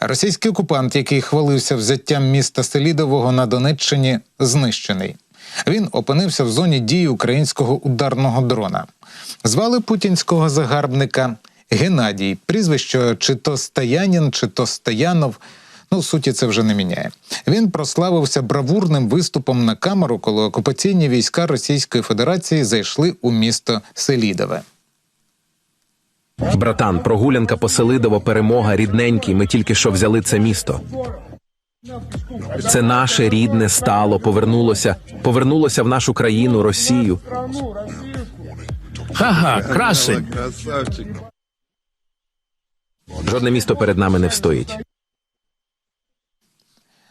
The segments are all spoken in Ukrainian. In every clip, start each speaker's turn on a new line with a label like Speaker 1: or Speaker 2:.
Speaker 1: Російський окупант, який хвалився взяттям міста Селідового на Донеччині, знищений. Він опинився в зоні дії українського ударного дрона. Звали путінського загарбника Геннадій. Прізвище чи то Стаянін, чи то Стаянов. Ну, суті, це вже не міняє. Він прославився бравурним виступом на камеру, коли окупаційні війська Російської Федерації зайшли у місто Селідове.
Speaker 2: Братан, прогулянка по Селидово, перемога, рідненький. Ми тільки що взяли це місто. Це наше рідне стало, повернулося, повернулося в нашу країну, Росію.
Speaker 3: Ха-ха, красень.
Speaker 2: Жодне місто перед нами не встоїть.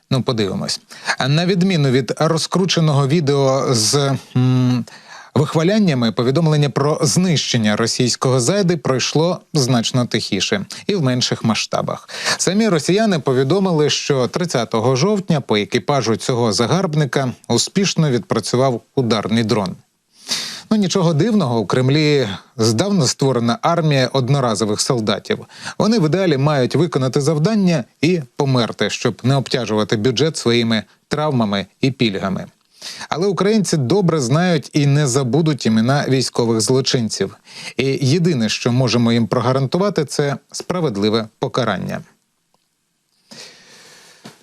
Speaker 1: Ну, подивимось. А На відміну від розкрученого відео з м, вихваляннями, повідомлення про знищення російського зайди пройшло значно тихіше і в менших масштабах. Самі росіяни повідомили, що 30 жовтня по екіпажу цього загарбника успішно відпрацював ударний дрон. Ну нічого дивного, у Кремлі здавна створена армія одноразових солдатів. Вони в ідеалі мають виконати завдання і померти, щоб не обтяжувати бюджет своїми травмами і пільгами. Але українці добре знають і не забудуть імена військових злочинців. І єдине, що можемо їм прогарантувати, це справедливе покарання.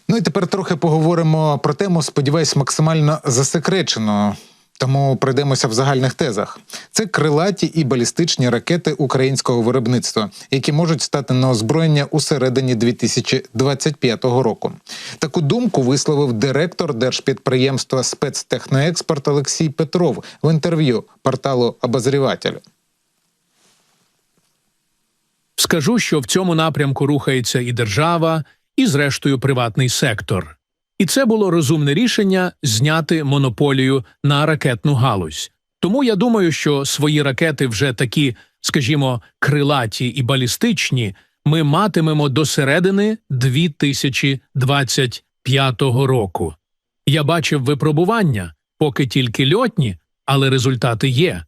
Speaker 1: Ну і тепер трохи поговоримо про тему, сподіваюсь, максимально засекречено. Тому пройдемося в загальних тезах. Це крилаті і балістичні ракети українського виробництва, які можуть стати на озброєння у середині 2025 року. Таку думку висловив директор держпідприємства спецтехноекспорт Олексій Петров в інтерв'ю порталу Обозріватель.
Speaker 3: Скажу, що в цьому напрямку рухається і держава, і, зрештою, приватний сектор. І це було розумне рішення зняти монополію на ракетну галузь. Тому я думаю, що свої ракети вже такі, скажімо, крилаті і балістичні, ми матимемо до середини 2025 року. Я бачив випробування, поки тільки льотні, але результати є.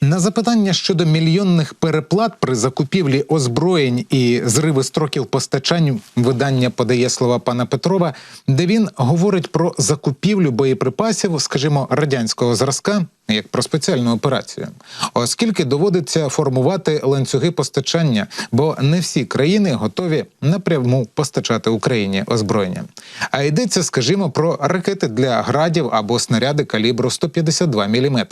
Speaker 1: На запитання щодо мільйонних переплат при закупівлі озброєнь і зриви строків постачань видання подає слова пана Петрова, де він говорить про закупівлю боєприпасів, скажімо, радянського зразка, як про спеціальну операцію, оскільки доводиться формувати ланцюги постачання, бо не всі країни готові напряму постачати Україні озброєння. А йдеться, скажімо, про ракети для градів або снаряди калібру 152 мм.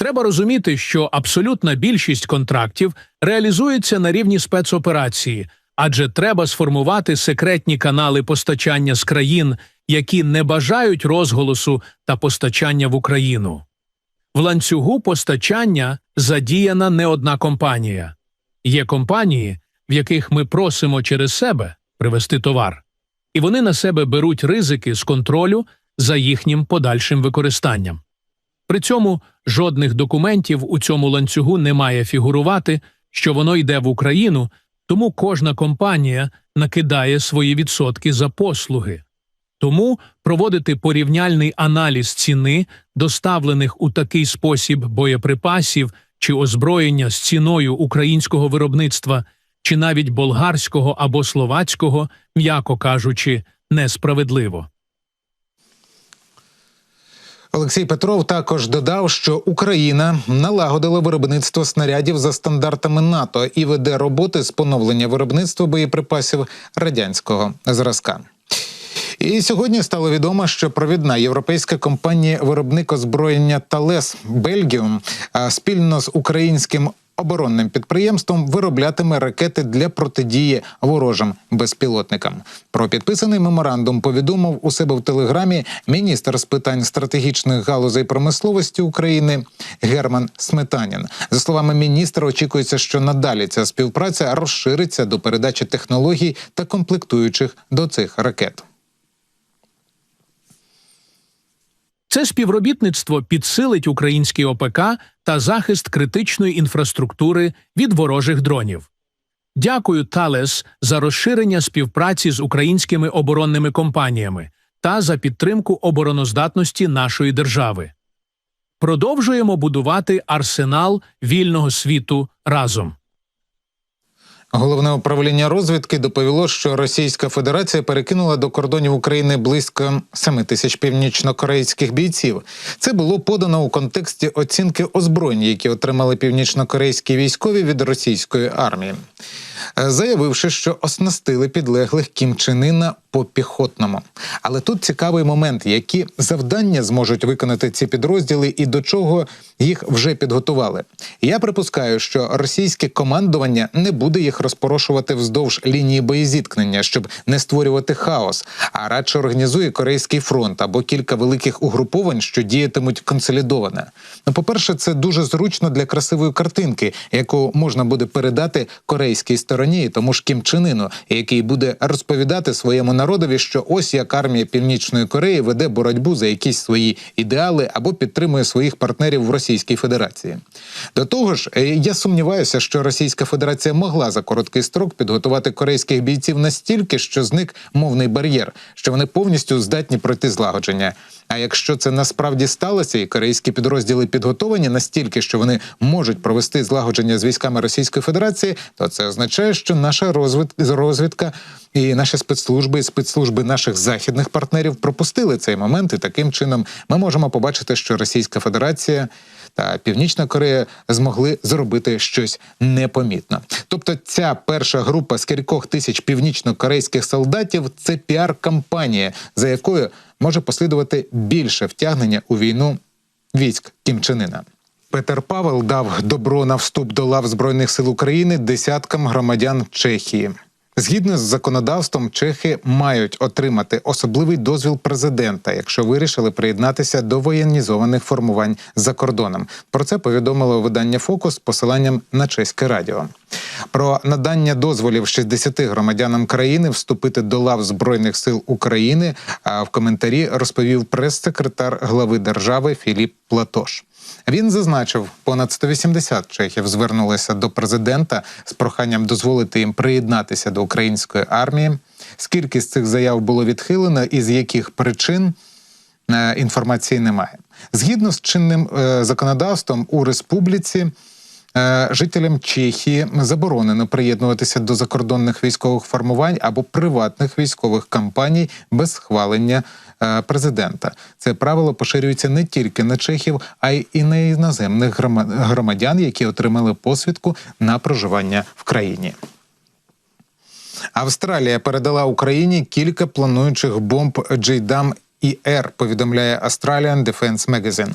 Speaker 3: Треба розуміти, що абсолютна більшість контрактів реалізується на рівні спецоперації, адже треба сформувати секретні канали постачання з країн, які не бажають розголосу та постачання в Україну. В ланцюгу постачання задіяна не одна компанія. Є компанії, в яких ми просимо через себе привезти товар, і вони на себе беруть ризики з контролю за їхнім подальшим використанням. При цьому жодних документів у цьому ланцюгу не має фігурувати, що воно йде в Україну, тому кожна компанія накидає свої відсотки за послуги. Тому проводити порівняльний аналіз ціни, доставлених у такий спосіб боєприпасів чи озброєння з ціною українського виробництва, чи навіть болгарського або словацького, м'яко кажучи, несправедливо.
Speaker 1: Олексій Петров також додав, що Україна налагодила виробництво снарядів за стандартами НАТО і веде роботи з поновлення виробництва боєприпасів радянського зразка. І сьогодні стало відомо, що провідна європейська компанія виробник озброєння Талес Бельгіум спільно з українським оборонним підприємством вироблятиме ракети для протидії ворожим безпілотникам. Про підписаний меморандум повідомив у себе в телеграмі міністр з питань стратегічних галузей промисловості України Герман Сметанін. За словами міністра, очікується, що надалі ця співпраця розшириться до передачі технологій та комплектуючих до цих ракет.
Speaker 3: Це співробітництво підсилить український ОПК та захист критичної інфраструктури від ворожих дронів. Дякую Талес за розширення співпраці з українськими оборонними компаніями та за підтримку обороноздатності нашої держави. Продовжуємо будувати арсенал вільного світу разом.
Speaker 1: Головне управління розвідки доповіло, що Російська Федерація перекинула до кордонів України близько 7 тисяч північнокорейських бійців. Це було подано у контексті оцінки озброєнь, які отримали північнокорейські військові від російської армії, Е, заявивши, що оснастили підлеглих Кім Чен Ына по піхотному. Але тут цікавий момент, які завдання зможуть виконати ці підрозділи і до чого їх вже підготували. Я припускаю, що російське командування не буде їх розпорошувати вздовж лінії боєзіткнення, щоб не створювати хаос, а радше організує Корейський фронт або кілька великих угруповань, що діятимуть консолідовано. Ну, по-перше, це дуже зручно для красивої картинки, яку можна буде передати корейській стороні, тому ж Кім Чен Іну, який буде розповідати своєму народові, що ось як армія Північної Кореї веде боротьбу за якісь свої ідеали або підтримує своїх партнерів в Російській Федерації. До того ж, е, я сумніваюся, що Російська Федерація могла за короткий строк підготувати корейських бійців настільки, що зник мовний бар'єр, що вони повністю здатні пройти злагодження. А якщо це насправді сталося, і корейські підрозділи підготовлені настільки, що вони можуть провести злагодження з військами Російської Федерації, то це означає, що наша розвід... розвідка і наші спецслужби, і спецслужби наших західних партнерів пропустили цей момент, і таким чином ми можемо побачити, що Російська Федерація. Та Північна Корея змогли зробити щось непомітно. Тобто, ця перша група з кількох тисяч північно-корейських солдатів це піар-кампанія, за якою може послідувати більше втягнення у війну військ Кім Чен Ына. Петер Павел дав добро на вступ до лав збройних сил України десяткам громадян Чехії. Згідно з законодавством, чехи мають отримати особливий дозвіл президента, якщо вирішили приєднатися до воєнізованих формувань за кордоном. Про це повідомило видання Фокус з посиланням на чеське радіо. Про надання дозволів 60 громадянам країни вступити до лав збройних сил України. А в коментарі розповів прес-секретар глави держави Філіп Платош. Він зазначив, понад 180 чехів звернулися до президента з проханням дозволити їм приєднатися до української армії. Скільки з цих заяв було відхилено і з яких причин е, інформації немає. Згідно з чинним е, законодавством у республіці. Е, Жителям Чехії заборонено приєднуватися до закордонних військових формувань або приватних військових кампаній без схвалення е, президента. Це правило поширюється не тільки на чехів, а й на іноземних громадян, які отримали посвідку на проживання в країні. Австралія передала Україні кілька плануючих бомб Джейдам і Р, повідомляє Australian Defense Magazine.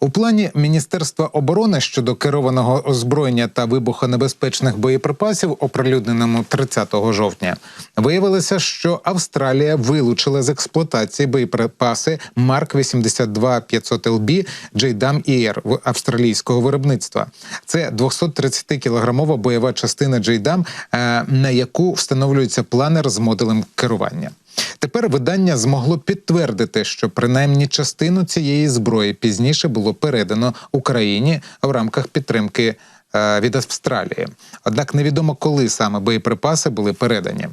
Speaker 1: У плані Міністерства оборони щодо керованого озброєння та вибухонебезпечних боєприпасів, оприлюдненому 30 жовтня, виявилося, що Австралія вилучила з експлуатації боєприпаси Марк 82 500 ЛБ Джейдам ІР австралійського виробництва. Це 230 кілограмова бойова частина Джейдам, е, на яку встановлюється планер з модулем керування. Тепер видання змогло підтвердити, що принаймні частину цієї зброї пізніше було передано Україні в рамках підтримки е, від Австралії. Однак невідомо, коли саме боєприпаси були передані.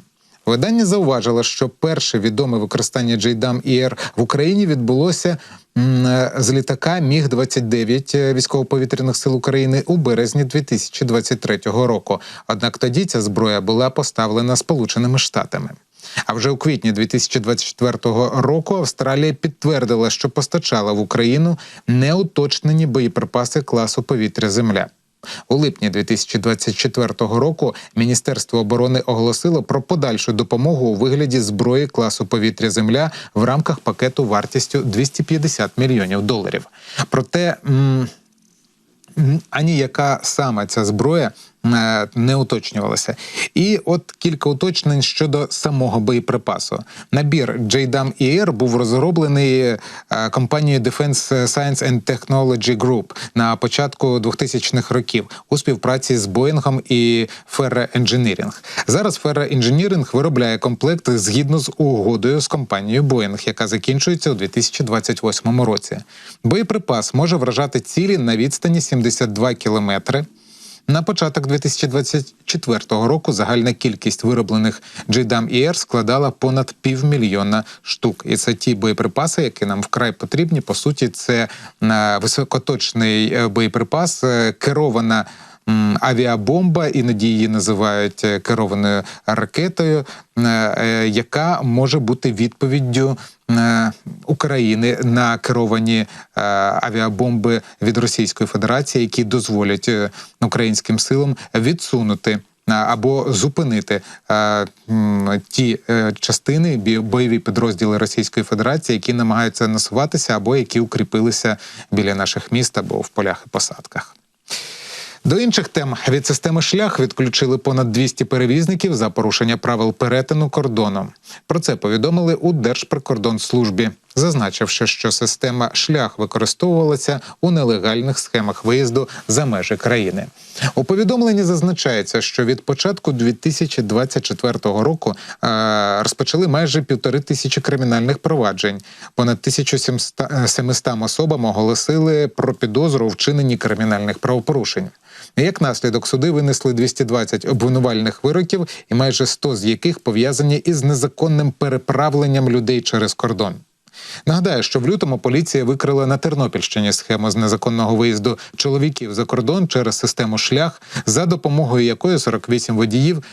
Speaker 1: Видання зауважило, що перше відоме використання Джейдам ІР в Україні відбулося е, з літака Міг 29 військово-повітряних сил України у березні 2023 року. Однак тоді ця зброя була поставлена Сполученими Штатами. А вже у квітні 2024 року Австралія підтвердила, що постачала в Україну неуточнені боєприпаси класу повітря-земля. У липні 2024 року Міністерство оборони оголосило про подальшу допомогу у вигляді зброї класу повітря-земля в рамках пакету вартістю 250 мільйонів доларів. Проте м, ані яка саме ця зброя не уточнювалася. І от кілька уточнень щодо самого боєприпасу. Набір JDAM ER був розроблений е, компанією Defense Science and Technology Group на початку 2000-х років у співпраці з Боїнгом і Ferra Engineering. Зараз Ferra Engineering виробляє комплект згідно з угодою з компанією Boeing, яка закінчується у 2028 році. Боєприпас може вражати цілі на відстані 72 кілометри. На початок 2024 року загальна кількість вироблених JDAM ER складала понад півмільйона штук. І це ті боєприпаси, які нам вкрай потрібні. По суті, це е, високоточний е, боєприпас, е, керована авіабомба, іноді її називають е, керованою ракетою, е, е, яка може бути відповіддю України на керовані авіабомби від Російської Федерації, які дозволять українським силам відсунути. Або зупинити м, ті частини бойові підрозділи Російської Федерації, які намагаються насуватися або які укріпилися біля наших міст або в полях і посадках. До інших тем від системи шлях відключили понад 200 перевізників за порушення правил перетину кордону. Про це повідомили у Держприкордонслужбі, зазначивши, що система шлях використовувалася у нелегальних схемах виїзду за межі країни. У повідомленні зазначається, що від початку 2024 року е, розпочали майже півтори тисячі кримінальних проваджень. Понад 1700 особам оголосили про підозру у вчиненні кримінальних правопорушень. Як наслідок суди винесли 220 обвинувальних вироків, і майже 100 з яких пов'язані із незаконним переправленням людей через кордон. Нагадаю, що в лютому поліція викрила на Тернопільщині схему з незаконного виїзду чоловіків за кордон через систему шлях, за допомогою якої 48 водіїв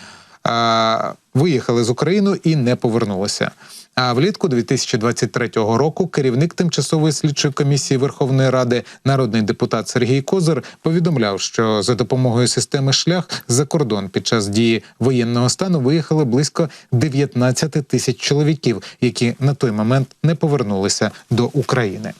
Speaker 1: а, виїхали з України і не повернулися. А влітку 2023 року керівник тимчасової слідчої комісії Верховної Ради, народний депутат Сергій Козир, повідомляв, що за допомогою системи шлях за кордон під час дії воєнного стану виїхали близько 19 тисяч чоловіків, які на той момент не повернулися до України.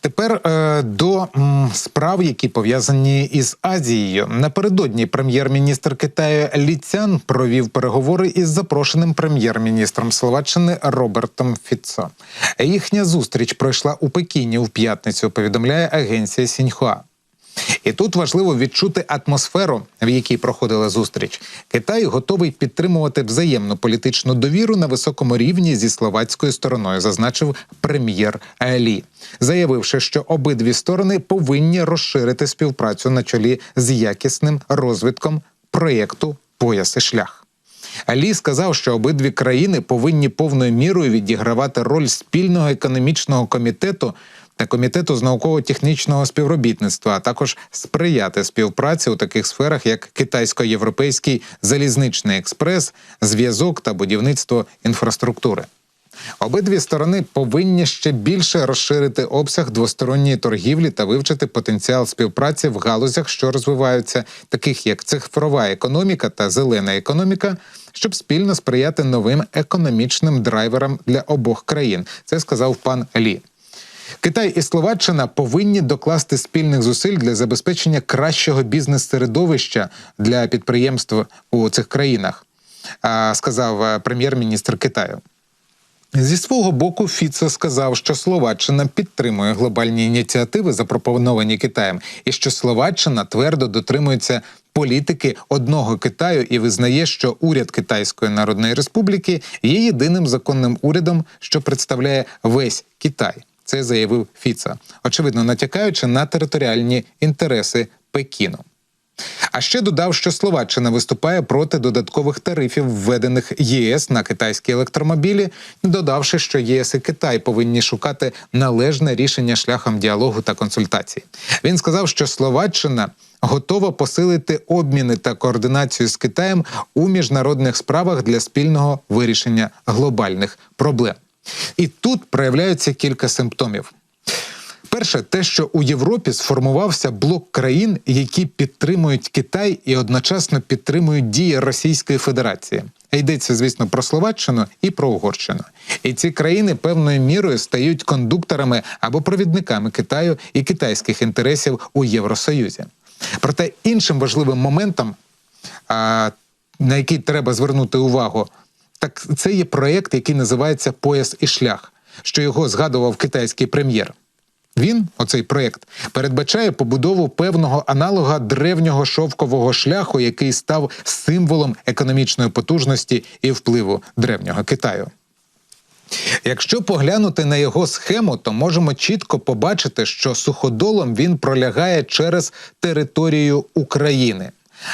Speaker 1: Тепер е, до м, справ, які пов'язані із Азією. Напередодні прем'єр-міністр Китаю Лі Цян провів переговори із запрошеним прем'єр-міністром Словаччини Робертом Фіцо. Їхня зустріч пройшла у Пекіні в п'ятницю. Повідомляє агенція Сіньхуа. І тут важливо відчути атмосферу, в якій проходила зустріч. Китай готовий підтримувати взаємну політичну довіру на високому рівні зі словацькою стороною, зазначив прем'єр Лі, заявивши, що обидві сторони повинні розширити співпрацю на чолі з якісним розвитком проєкту Пояс і шлях. Алі сказав, що обидві країни повинні повною мірою відігравати роль спільного економічного комітету та комітету з науково-технічного співробітництва, а також сприяти співпраці у таких сферах, як китайсько-європейський залізничний експрес, зв'язок та будівництво інфраструктури. Обидві сторони повинні ще більше розширити обсяг двосторонньої торгівлі та вивчити потенціал співпраці в галузях, що розвиваються, таких як цифрова економіка та зелена економіка, щоб спільно сприяти новим економічним драйверам для обох країн. Це сказав пан Лі. Китай і Словаччина повинні докласти спільних зусиль для забезпечення кращого бізнес-середовища для підприємств у цих країнах, сказав е, прем'єр-міністр Китаю. Зі свого боку, Фіцо сказав, що Словаччина підтримує глобальні ініціативи, запропоновані Китаєм, і що Словаччина твердо дотримується політики одного Китаю і визнає, що уряд Китайської Народної Республіки є єдиним законним урядом, що представляє весь Китай. Це заявив Фіца, очевидно натякаючи на територіальні інтереси Пекіну. А ще додав, що Словаччина виступає проти додаткових тарифів, введених ЄС на китайські електромобілі, додавши, що ЄС і Китай повинні шукати належне рішення шляхом діалогу та консультацій. Він сказав, що Словаччина готова посилити обміни та координацію з Китаєм у міжнародних справах для спільного вирішення глобальних проблем. І тут проявляються кілька симптомів. Перше, те, що у Європі сформувався блок країн, які підтримують Китай і одночасно підтримують дії Російської Федерації. Йдеться, звісно, про Словаччину і про Угорщину. І ці країни певною мірою стають кондукторами або провідниками Китаю і китайських інтересів у Євросоюзі. Проте іншим важливим моментом, на який треба звернути увагу, так це є проєкт, який називається Пояс і шлях, що його згадував китайський прем'єр. Він, оцей проєкт, передбачає побудову певного аналога древнього шовкового шляху, який став символом економічної потужності і впливу древнього Китаю. Якщо поглянути на його схему, то можемо чітко побачити, що суходолом він пролягає через територію України.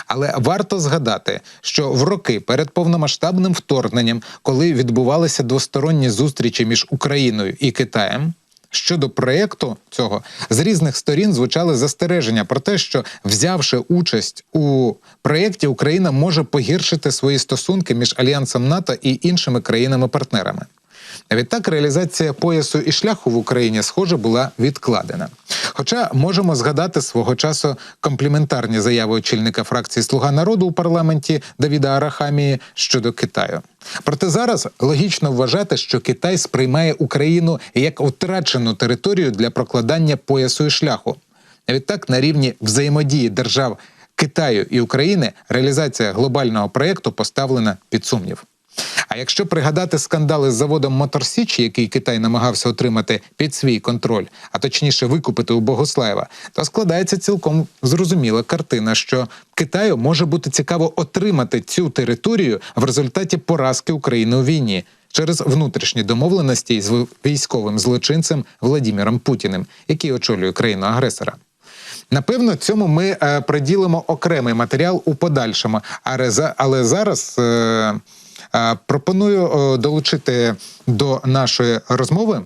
Speaker 1: Але варто згадати, що в роки перед повномасштабним вторгненням, коли відбувалися двосторонні зустрічі між Україною і Китаєм, щодо проєкту цього з різних сторін звучали застереження про те, що взявши участь у проєкті, Україна може погіршити свої стосунки між альянсом НАТО і іншими країнами-партнерами. Відтак реалізація поясу і шляху в Україні, схоже, була відкладена. Хоча можемо згадати свого часу компліментарні заяви очільника фракції Слуга народу у парламенті Давіда Арахамії щодо Китаю. Проте зараз логічно вважати, що Китай сприймає Україну як втрачену територію для прокладання поясу і шляху. Відтак, на рівні взаємодії держав Китаю і України реалізація глобального проєкту поставлена під сумнів. А якщо пригадати скандали з заводом Мотор Січ, який Китай намагався отримати під свій контроль, а точніше викупити у Богослаєва, то складається цілком зрозуміла картина, що Китаю може бути цікаво отримати цю територію в результаті поразки України у війні через внутрішні домовленості з військовим злочинцем Владіміром Путіним, який очолює країну агресора. Напевно, цьому ми е, приділимо окремий матеріал у подальшому. А реза- але зараз е, пропоную долучити до нашої розмови.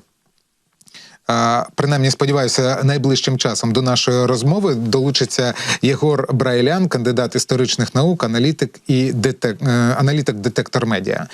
Speaker 1: Принаймні, сподіваюся, найближчим часом до нашої розмови долучиться Єгор Брайлян, кандидат історичних наук, аналітик і детек, е, аналітик детектор медіа.